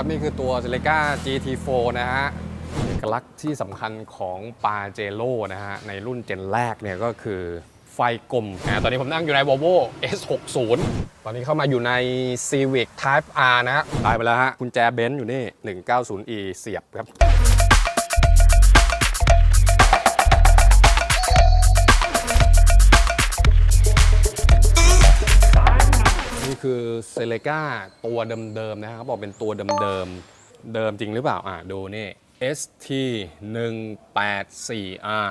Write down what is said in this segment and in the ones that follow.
ครับนี่คือตัว z e l e c a GT4 นะฮะเอกลักษณ์ที่สำคัญของปาเจโ o นะฮะในรุ่นเจนแรกเนี่ยก็คือไฟกลมนะตอนนี้ผมนั่งอยู่ใน Volvo S60 ตอนนี้เข้ามาอยู่ใน Civic Type R นะฮะได้ไปแล้วฮะกุญแจเบนซ์อยู่นี่ 190e เสียบครับ ซเลกาตัวเดิมๆนะฮะเขาบอกเป็นตัวเดิมๆเดิมจริงหรือเปล่าอะดูนี่ ST 184R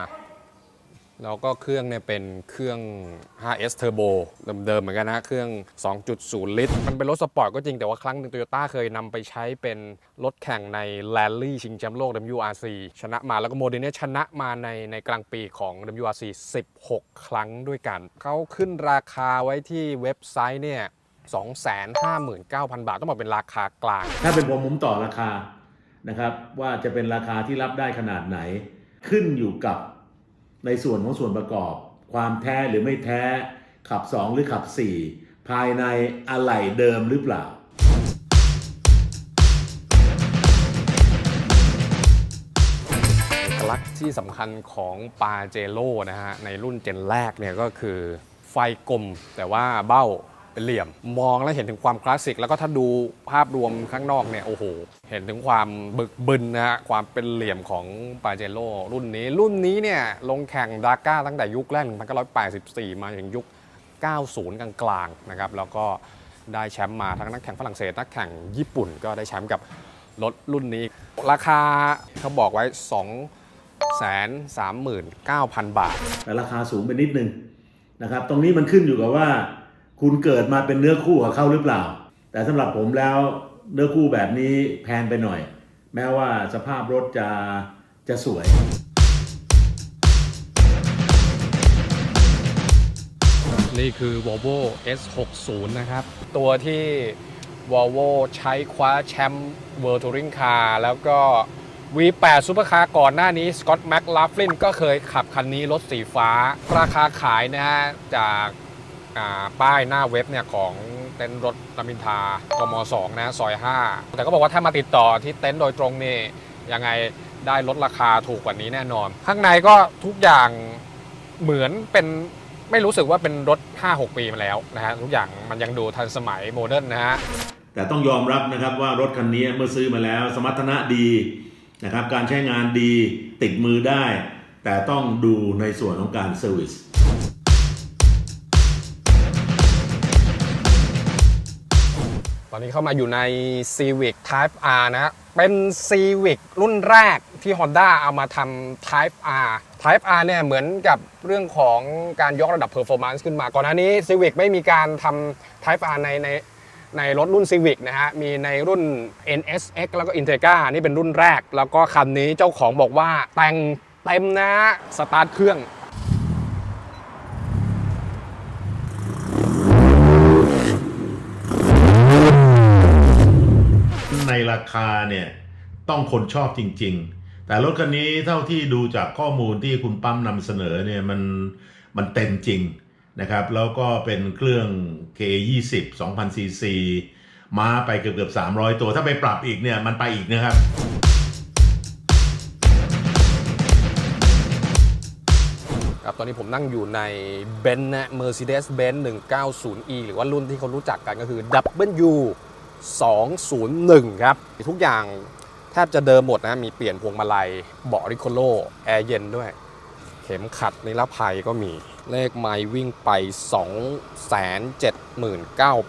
แล้วก็เครื่องเนี่ยเป็นเครื่อง 5S Turbo เดิมๆเหมือนกันนะ เครื่อง 2.0 ลิตร มันเป็นรถสปอร์ตก็จริงแต่ว่าครั้งหนึ่งโตโยต้าเคยนำไปใช้เป็นรถแข่งใน Rally ชิงแชมป์โลก WRC ชนะมาแล้วก็โมเดลเนี้ยชนะมาในในกลางปีของ WRC 16 ครั้งด้วยกัน เขาขึ้นราคาไว้ที่เว็บไซต์เนี่ย 259,000 บาท ต้องบอกเป็นราคากลาง ถ้าเป็นผมผมต่อราคานะครับ ว่าจะเป็นราคาที่รับได้ขนาดไหน ขึ้นอยู่กับในส่วนของส่วนประกอบ ความแท้หรือไม่แท้ขับ 2 หรือขับ 4 ภายในอะไหล่เดิมหรือเปล่าเอกลักษณ์ที่สำคัญของปาเจโ o นะฮะ ในรุ่นเจนแรกเนี่ยก็คือไฟกลมแต่ว่าเบ้า เป็นเหลี่ยม มองแล้วเห็นถึงความคลาสสิก แล้วก็ถ้าดูภาพรวมข้างนอกเนี่ยโอ้โห เห็นถึงความบึกบึนนะฮะความเป็นเหลี่ยมของปาเจโ o รุ่นนี้ รุ่นนี้เนี่ยลงแข่งดาก้าตั้งแต่ยุคแรก1984 มาถึงยุค 90 กลางๆนะครับแล้วก็ได้แชมป์มาทั้งนักแข่งฝรั่งเศสนักแข่งญี่ปุ่นก็ได้แชมป์กับรถรุ่นนี้ ราคาเขาบอกไว้ 2 39,000 บาท แต่ราคาสูงไปนิดนึงนะครับ ตรงนี้มันขึ้นอยู่กับว่า คุณเกิดมาเป็นเนื้อคู่กับเขาหรือเปล่า แต่สำหรับผมแล้วเนื้อคู่แบบนี้แพงไปหน่อย แม้ว่าสภาพรถจะจะสวย นี่คือ Volvo S60 นะครับ ตัวที่ Volvo ใช้คว้าแชมป์ World Touring Car แล้วก็ V8 Supercar ก่อนหน้านี้ Scott McLaughlin ก็เคยขับคันนี้รถสีฟ้า ราคาขายนะฮะจาก ป้ายหน้าเว็บเนี่ยของเต็นท์รถรามินทากม2นะซอย 5 แต่ก็บอกว่าถ้ามาติดต่อที่เต็นท์โดยตรงนี่ยังไงได้ลดราคาถูกกว่านี้แน่นอน ข้างในก็ทุกอย่างเหมือนเป็นไม่รู้สึกว่าเป็นรถ 5-6 ปีมาแล้วนะฮะทุกอย่างมันยังดูทันสมัยโมเดิร์นนะฮะแต่ต้องยอมรับนะครับว่ารถคันนี้เมื่อซื้อมาแล้ว สมรรถนะดีนะครับการใช้งานดีติดมือได้ แต่ต้องดูในส่วนของการเซอร์วิส อนนี้เข้ามาอยู่ใน Civic Type R นะ เป็น Civic รุ่นแรกที่ Honda เอามาทำ Type R Type R เนี่ยเหมือนกับเรื่องของการยกระดับ performance ขึ้นมา ก่อนหน้านี้ Civic ไม่มีการทำ Type R ในในในรถรุ่น Civic นะฮะ มีในรุ่น NSX แล้วก็ Integra นี่เป็นรุ่นแรก แล้วก็คันนี้เจ้าของบอกว่าแต่งเต็มนะฮะสตาร์ทเครื่อง ในราเนี่ยต้องคนชอบจริง ๆ แต่รถคันนี้เท่าที่ดูจากข้อมูลที่คุณปั๊มนำเสนอเนี่ยมันมันเต็มจริงนะครับ แล้วก็เป็นเครื่อง K20 2000 cc มาไปเกือบเกือบ300 ตัวถ้าไปปรับอีกเนี่ยมันไปอีกนะครับครับตอนนี้ผมนั่งอยู่ในเบนซ์นะ Mercedes-Benz 190e หรือว่ารุ่นที่เขารู้จักกันก็คือ W 201 ครับ ทุกอย่างแทบจะเดิมหมดนะ มีเปลี่ยนพวงมาลัย เบาะริโคโล แอร์เย็นด้วย เข็มขัดนิรภัยก็มี เลขไมล์วิ่งไป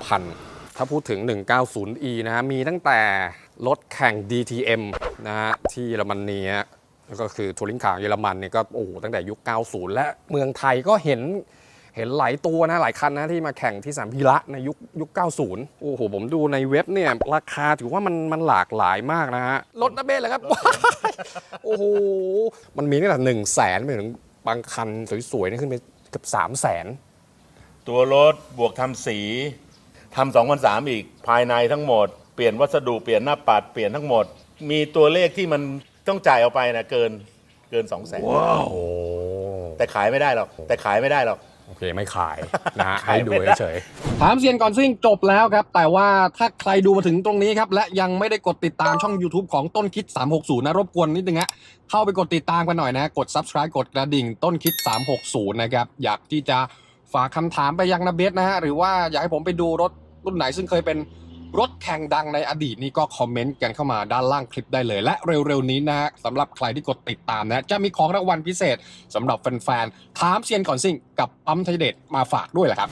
279,000 ถ้าพูดถึง 190e นะฮะมีตั้งแต่รถแข่ง DTM นะฮะ ที่เยอรมนีก็คือทัวริงคาร์เยอรมันเนี่ยก็โอ้โหตั้งแต่ยุค 90 และเมืองไทยก็เห็น เห็นหลายตัวนะหลายคันนะที่มาแข่งที่สนามพีระในยุคยุค 90 โอ้โห ผมดูในเว็บเนี่ยราคาถือว่ามันมันหลากหลายมากนะฮะรถนะเบ้เลยครับว้ายโอ้โห มันมีตั้งแต่หนึ่งแสนไปถึงบางคันสวยๆนี่ขึ้นไปเกือบสามแสนตัวรถบวกทำสีทำสองพันสามอีกภายในทั้งหมด เปลี่ยนวัสดุเปลี่ยนหน้าปัดเปลี่ยนทั้งหมด มีตัวเลขที่มันต้องจ่ายออกไปนะเกินเกินสองแสนโอ้แต่ขายไม่ได้หรอกแต่ขายไม่ได้หรอก โอเคไม่ขายนะฮะให้ดูเฉยๆถามเซียนก่อนซิ่งจบแล้วครับ แต่ว่าถ้าใครดูมาถึงตรงนี้ครับ และยังไม่ได้กดติดตามช่อง YouTube ของต้นคิด 360 นะ รบกวนนิดนึงฮะเข้าไปกดติดตามกันหน่อยนะ กด subscribe กดกระดิ่งต้นคิด 360 นะครับ อยากที่จะฝากคำถามไปยังนาเบสนะฮะ หรือว่าอยากให้ผมไปดูรถรุ่นไหนซึ่งเคยเป็น รถแข่งดังในอดีตนี่ก็คอมเมนต์กันเข้ามาด้านล่างคลิปได้เลย และเร็วๆนี้นะฮะสำหรับใครที่กดติดตามนะ จะมีของรางวัลพิเศษสำหรับแฟนๆถามเซียนก่อนสิ่งกับปั๊มไทยเด็ดมาฝากด้วยแหละครับ